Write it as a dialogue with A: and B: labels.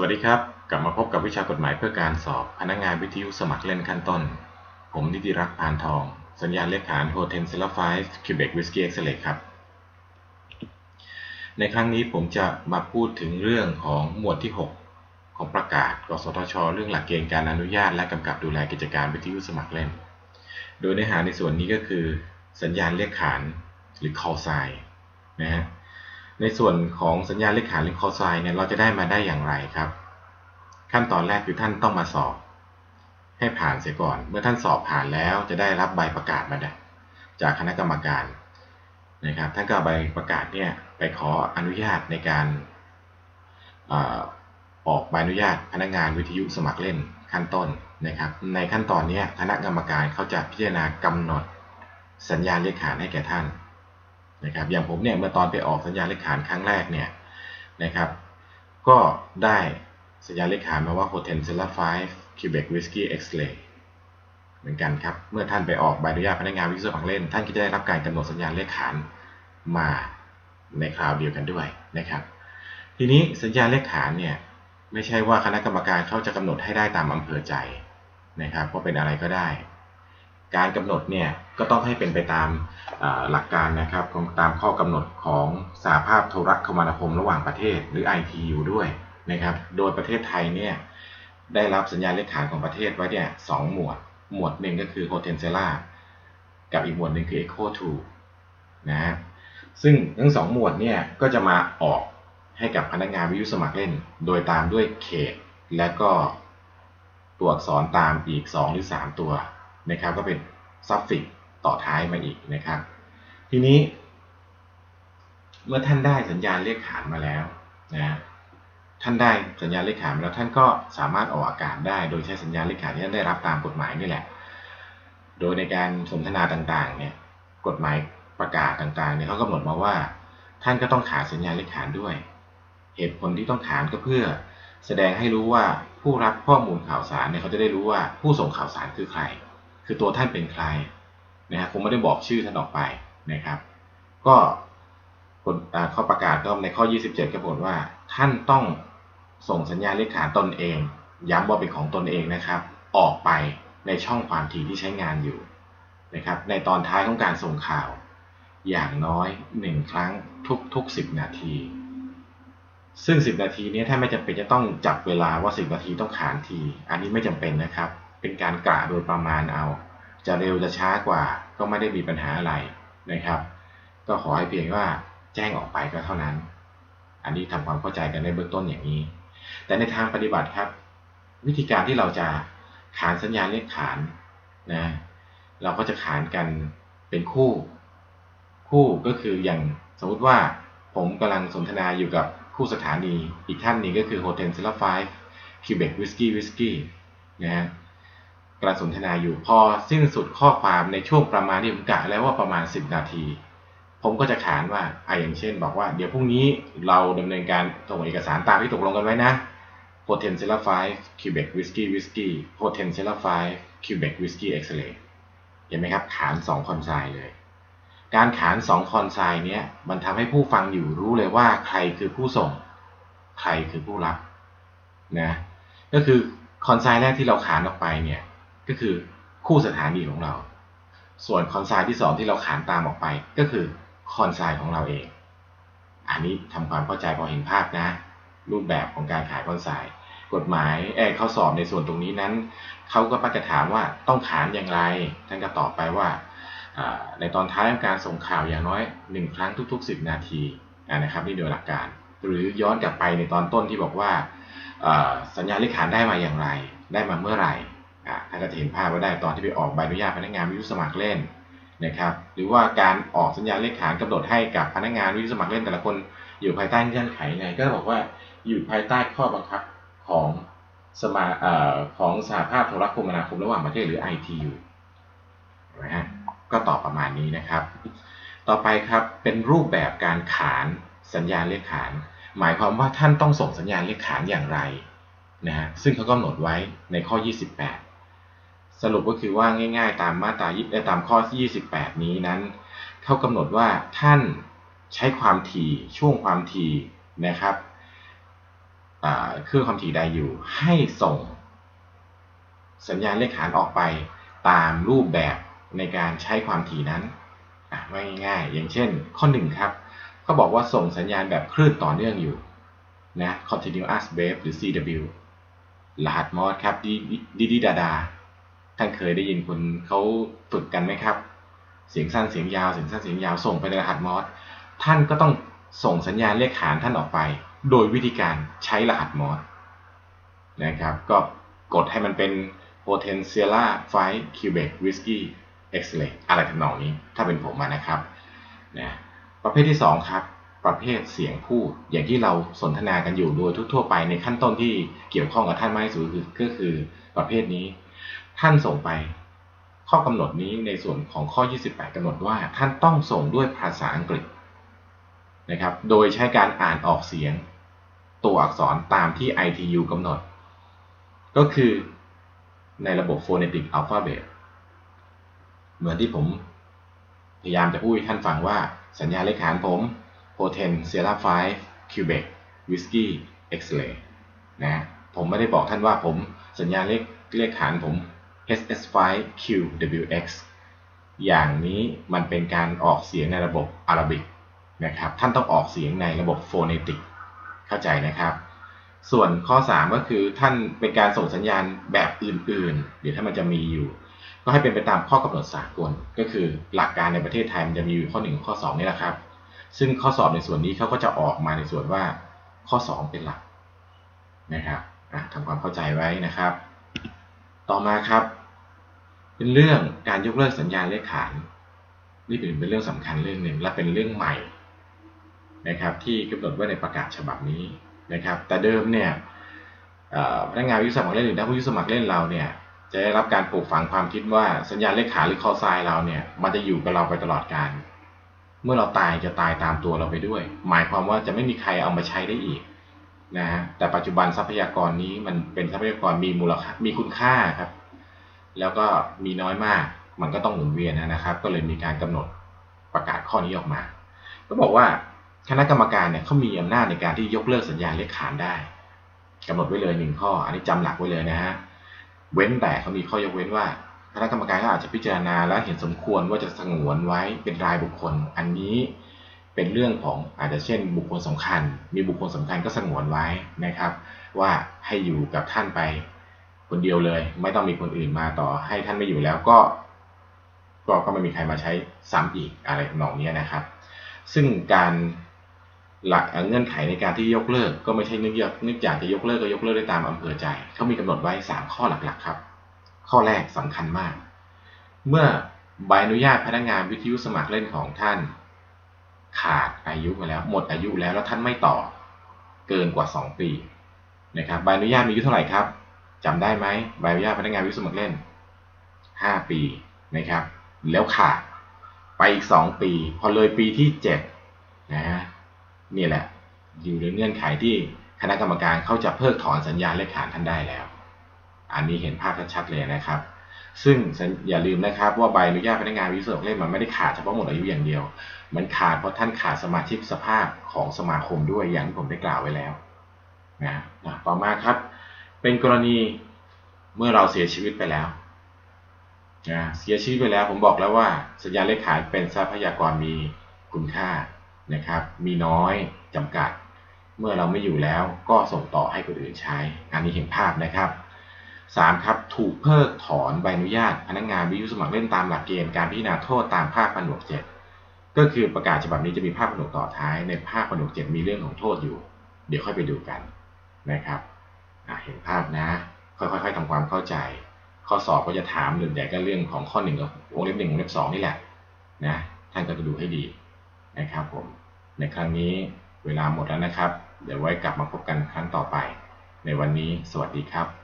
A: วัสดีครับ กลับมาพบกับวิชากฎหมายเพื่อการสอบพนักงานวิทยุสมัครเล่นขั้นต้น ผมนิติรักษ์พานทอง สัญญาณเลขฐานโฮเทนเซลไฟส์คิวเบกวิสกี้เอ็กซ์เลครับ ในครั้งนี้ผมจะมาพูดถึงเรื่องของหมวดที่ 6 ของประกาศกสทช เรื่องหลักเกณฑ์การอนุญาต และกำกับดูแลกิจการวิทยุสมัครเล่น โดยเนื้อหาในส่วนนี้ก็คือ สัญญาณเลขฐานหรือ call sign นะฮะ ในส่วนของสัญญาเลขานหรือ call sign เนี่ยเราจะได้มาได้อย่างไรครับ ขั้นตอนแรกคือท่านต้องมาสอบ ให้ผ่านเสียก่อน เมื่อท่านสอบผ่านแล้วจะได้รับใบประกาศมาจากคณะกรรมการนะครับท่านก็ใบประกาศเนี่ยไปขออนุญาตในการออกใบอนุญาตพนักงานวิทยุสมัครเล่นขั้นต้นนะครับ ในขั้นตอนนี้คณะกรรมการเขาจะพิจารณากำหนดสัญญาณเลขานให้แก่ท่าน นะครับอย่างผมเนี่ยเมื่อตอนไปออกสัญญาเลขฐานครั้งแรกเนี่ยนะครับก็ได้สัญญาเลขฐานมาว่า Hotel c e l l a 5 Quebec Whiskey X-Ray เหมือนกันครับ เมื่อท่านไปออกใบอนุญาตพนักงานวิศวกรเล่น ท่านก็จะได้รับการกำหนดสัญญาเลขฐานมาในคราวเดียวกันด้วยนะครับ ทีนี้สัญญาเลขฐานเนี่ยไม่ใช่ว่าคณะกรรมการเขาจะกำหนดให้ได้ตามอำเภอใจนะครับเพราะเป็นอะไรก็ได้ การกำหนดเนี่ยก็ต้องให้เป็นไปตามหลักการนะครับตามข้อกำหนดของสหภาพโทรคมนาคมระหว่างประเทศหรือ ITU ด้วยนะครับ โดยประเทศไทยเนี่ยได้รับสัญญาณเลขฐานของประเทศไว้เนี่ยสองหมวด หมวดหนึ่งก็คือ h o t e n c e l a กับอีกหมวดหนึ่งคือ Echo 2นะฮะซึ่งทั้งสองหมวดเนี่ยก็จะมาออกให้กับพนักงานวิทยุสมัครเล่น โดยตามด้วยเขต และก็ตัวอักษรตามอีก 2 หรือ 3 ตัว นะครับก็เป็นซับฟิกต่อท้ายมาอีกนะครับ ทีนี้ เมื่อท่านได้สัญญาณเลขานมาแล้วนะท่านได้สัญญาณเลขานมาแล้วท่านก็สามารถออกอากาศได้ โดยใช้สัญญาณเลขานที่ท่านได้รับตามกฎหมายนี่แหละ โดยในการสนทนาต่างๆเนี่ยกฎหมายประกาศต่างๆเนี่ยเขากำหนดมาว่า ท่านก็ต้องขานสัญญาณเลขานด้วย เหตุผลที่ต้องขานก็เพื่อแสดงให้รู้ว่าผู้รับข้อมูลข่าวสารเนี่ยเขาจะได้รู้ว่าผู้ส่งข่าวสารคือใคร คือตัวท่านเป็นใครนะฮะคงไม่ได้บอกชื่อท่านออกไปนะครับ ก็ข้อประกาศก็ในข้อ 27 ก็บอกว่า ท่านต้องส่งสัญญาณเลขฐานตนเอง ย้ำว่าเป็นของตนเองนะครับ ออกไปในช่องความถี่ที่ใช้งานอยู่นะครับ ในตอนท้ายของการส่งข่าว อย่างน้อย1ครั้งทุกๆ 10 นาที ซึ่ง 10 นาทีนี้ถ้าไม่จำเป็นจะต้องจับเวลาว่า 10 นาทีต้องขานที อันนี้ไม่จำเป็นนะครับ เป็นการกะโดยประมาณเอา จะเร็วจะช้ากว่าก็ไม่ได้มีปัญหาอะไรนะครับ ก็ขอให้เพียงว่าแจ้งออกไปก็เท่านั้น อันนี้ทำความเข้าใจกันในเบื้องต้นอย่างนี้ แต่ในทางปฏิบัติครับ วิธีการที่เราจะขานสัญญาณเลขขานนะเราก็จะขานกันเป็นคู่ คู่ก็คืออย่างสมมุติว่าผมกำลังสนทนาอยู่กับคู่สถานีอีกท่านนี้ก็คือ Hotel c e l l a 5 Quebec Whiskey Whiskey นะฮะ กำลังสนทนาอยู่พอสิ้นสุดข้อความในช่วงประมาณที่ผมกะแล้วว่าประมาณ 10 นาที ผมก็จะขานว่าไออย่างเช่น บอกว่าเดี๋ยวพรุ่งนี้เราดำเนินการส่งเอกสารตามที่ตกลงกันไว้นะ Hotel c e l l 5 Quebec Whiskey Whiskey Hotel c e l l 5 Quebec Whiskey X-ray เห็นไหมครับ ขาน 2 คอนไซน์เลย การขาน 2 คอนไซน์เนี้ยมันทำให้ผู้ฟังอยู่รู้เลยว่าใครคือผู้ส่ง ใครคือผู้รับนะก็คือคอนไซน์แรกที่เราขานออกไปเนี่ย ก็คือคู่สถานีของเรา ส่วนคอนไซน์ที่2ที่เราขานตามออกไป ก็คือคอนไซน์ของเราเอง อันนี้ทำความเข้าใจพอเห็นภาพนะ รูปแบบของการขายคอนไซน์กฎหมายแอบเขาสอบในส่วนตรงนี้นั้นเขาก็ปักจะถามว่าต้องขานอย่างไรท่านก็ตอบไปว่าในตอนท้ายของการส่งข่าวอย่างน้อย 1 ครั้งทุก ๆ 10 นาทีนะครับนี่โดยหลักการ หรือย้อนกลับไปในตอนต้นที่บอกว่าสัญญาณเลขขานได้มาอย่างไร ได้มาเมื่อไหร่ ท่านก็จะเห็นภาพว่าได้ตอนที่ไปออกใบอนุญาตพนักงานวิทยุสมัครเล่นนะครับ หรือว่าการออกสัญญาเลขขานกำหนดให้กับพนักงานวิทยุสมัครเล่นแต่ละคนอยู่ภายใต้เงื่อนไขไงก็บอกว่าอยู่ภายใต้ข้อบังคับของสมาอของสหภาพโทรคมนาคมระหว่างประเทศหรือ ITU นะฮะก็ตอบประมาณนี้นะครับ ต่อไปครับเป็นรูปแบบการขานสัญญาณเลขขาน หมายความว่าท่านต้องส่งสัญญาณเลขขานอย่างไรนะฮะซึ่งเขากำหนดไว้ในข้อ 28 สรุปก็คือว่าง่าย ๆ ตามมาตราตามข้อ 28 นี้นั้นเขากำหนดว่าท่านใช้ความถี่ช่วงความถี่นะครับเครื่องความถี่ใดอยู่ให้ส่ง สัญญาณเลขฐานออกไปตามรูปแบบในการใช้ความถี่นั้นว่าง่ายๆ อย่างเช่น ข้อหนึ่งครับเขาบอกว่าส่งสัญญาณแบบคลื่นต่อเนื่องอยู่นะ continuous wave หรือ CW รหัสมอสครับดีดีดีดาดา ท่านเคยได้ยินคนเขาฝึกกันไหมครับ เสียงสั้นเสียงยาวเสียงสั้นเสียงยาวส่งไปในรหัสมอสท่านก็ต้องส่งสัญญาณเลขฐานท่านออกไป โดยวิธีการใช้รหัสมอสนะครับ ก็กดให้มันเป็น potentiala 5 cubic whiskey x-ray อะไรทำนองนี้ ถ้าเป็นผมมานะครับนะประเภทที่ 2 ครับ ประเภทเสียงพูด อย่างที่เราสนทนากันอยู่โดยทั่วๆไปในขั้นต้นที่เกี่ยวข้องกับท่านมากที่สุดก็คือประเภทนี้ ท่านส่งไป ข้อกำหนดนี้ในส่วนของข้อ 28 กำหนดว่าท่านต้องส่งด้วยภาษาอังกฤษนะครับ โดยใช้การอ่านออกเสียง ตัวอักษรตามที่ ITU กำหนด ก็คือในระบบ phonetic alphabet เหมือนที่ผมพยายามจะพูดให้ท่านฟังว่าสัญญาเลขานผม potent sierra 5 quebec whiskey x-ray นะผมไม่ได้บอกท่านว่าผมสัญญาเลขเลขฐานผม ss5 qwx อย่างนี้มันเป็นการออกเสียงในระบบอาราบิกนะครับ ท่านต้องออกเสียงในระบบโฟเนติก เข้าใจนะครับ ส่วนข้อ 3 ก็คือท่านเป็นการส่งสัญญาณแบบอื่นๆ เดี๋ยวถ้ามันจะมีอยู่ ก็ให้เป็นไปตามข้อกำหนดสากล ก็คือหลักการในประเทศไทยมันจะมีอยู่ข้อ1ข้อ2นี่แหละครับ ซึ่งข้อสอบในส่วนนี้เขาก็จะออกมาในส่วนว่าข้อ 2 เป็นหลักนะครับทำความเข้าใจไว้นะครับ ต่อมาครับ เป็นเรื่องการยกเลิกสัญญาเลขขานนี่เป็นเป็นเรื่องสำคัญเรื่องหนึ่งและเป็นเรื่องใหม่นะครับที่กำหนดไว้ในประกาศฉบับนี้นะครับ แต่เดิมเนี่ยพนักงานวิสมัครเล่นหรือนักวิสมัครเล่นเราเนี่ยจะได้รับการปลูกฝังความคิดว่าสัญญาเลขขาหรือคอไซเราเนี่ยมันจะอยู่กับเราไปตลอดการ เมื่อเราตายจะตายตามตัวเราไปด้วย หมายความว่าจะไม่มีใครเอามาใช้ได้อีกนะฮะแต่ปัจจุบันทรัพยากรนี้มันเป็นทรัพยากรมีมูลค่ามีคุณค่าครับ แล้วก็มีน้อยมาก มันก็ต้องหมุนเวียนนะครับ ก็เลยมีการกำหนดประกาศข้อนี้ออกมา ก็บอกว่าคณะกรรมการเนี่ยเขามีอำนาจในการที่ยกเลิกสัญญาเลขขานได้กำหนดไว้เลยหนึ่งข้อ อันนี้จำหลักไว้เลยนะฮะเว้นแต่เขามีข้อยกเว้นว่าคณะกรรมการก็อาจจะพิจารณาและเห็นสมควรว่าจะสงวนไว้เป็นรายบุคคล อันนี้เป็นเรื่องของอาจจะเช่น บุคคลสำคัญ มีบุคคลสำคัญก็สงวนไว้นะครับ ว่าให้อยู่กับท่านไป คนเดียวเลย ไม่ต้องมีคนอื่นมาต่อให้ท่านไม่อยู่แล้วก็ ก็ก็ไม่มีใครมาใช้ซ้ำอีกอะไรทำนองนี้นะครับ ซึ่งการหลักเงื่อนไขในการที่ยกเลิก ก็ไม่ใช่นึกอยากนึกอยากจะยกเลิกก็ยกเลิกได้ตามอำเภอใจเขามีกำหนดไว้ 3 ข้อหลักๆครับ ข้อแรกสำคัญมาก เมื่อใบอนุญาตพนักงานวิทยุสมัครเล่นของท่าน ขาดอายุมาแล้ว หมดอายุแล้วแล้วท่านไม่ต่อ เกินกว่า 2 ปีนะครับใบอนุญาตมีอายุเท่าไหร่ครับ จำได้ไหมใบอนุญาตพนักงานวิทยุสมัครเล่น 5 ปีนะครับ แล้วขาดไปอีก 2 ปี พอเลยปีที่ 7 นะฮะนี่แหละ อยู่ในเงื่อนไขที่คณะกรรมการเขาจะเพิกถอนสัญญาเลขฐานท่านได้แล้ว อันนี้เห็นภาพชัดเลยนะครับ ซึ่งอย่าลืมนะครับ ว่าใบอนุญาตพนักงานวิศวกรเล่นมันไม่ได้ขาดเฉพาะหมดอายุอย่างเดียว มันขาดเพราะท่านขาดสมาชิกสภาพของสมาคมด้วยอย่างที่ผมได้กล่าวไว้แล้วนะต่อมาครับ เป็นกรณีเมื่อเราเสียชีวิตไปแล้วนะเสียชีวิตไปแล้วผมบอกแล้วว่า สัญญาเลขขานเป็นทรัพยากรมีคุณค่านะครับ มีน้อยจำกัด เมื่อเราไม่อยู่แล้วก็ส่งต่อให้คนอื่นใช้ อันนี้เห็นภาพนะครับ 3. ครับถูกเพิกถอนใบอนุญาต พนักงานวิทยุสมัครเล่นตามหลักเกณฑ์การพิจารณาโทษตามภาคผนวกเจ็ดก็คือประกาศฉบับนี้จะมีภาคผนวกต่อท้ายในภาคผนวกเจ็ดมีเรื่องของโทษอยู่ เดี๋ยวค่อยไปดูกันนะครับ เห็นภาพนะ ค่อยๆทำความเข้าใจ ข้อสอบก็จะถามหนึ่งใหญ่ก็เรื่องของข้อหนึ่งกับวงเล็บหนึ่งวงเล็บสองนี่แหละนะท่านก็จะดูให้ดีนะครับผมในครั้งนี้เวลาหมดแล้วนะครับ เดี๋ยวไว้กลับมาพบกันครั้งต่อไป ในวันนี้สวัสดีครับ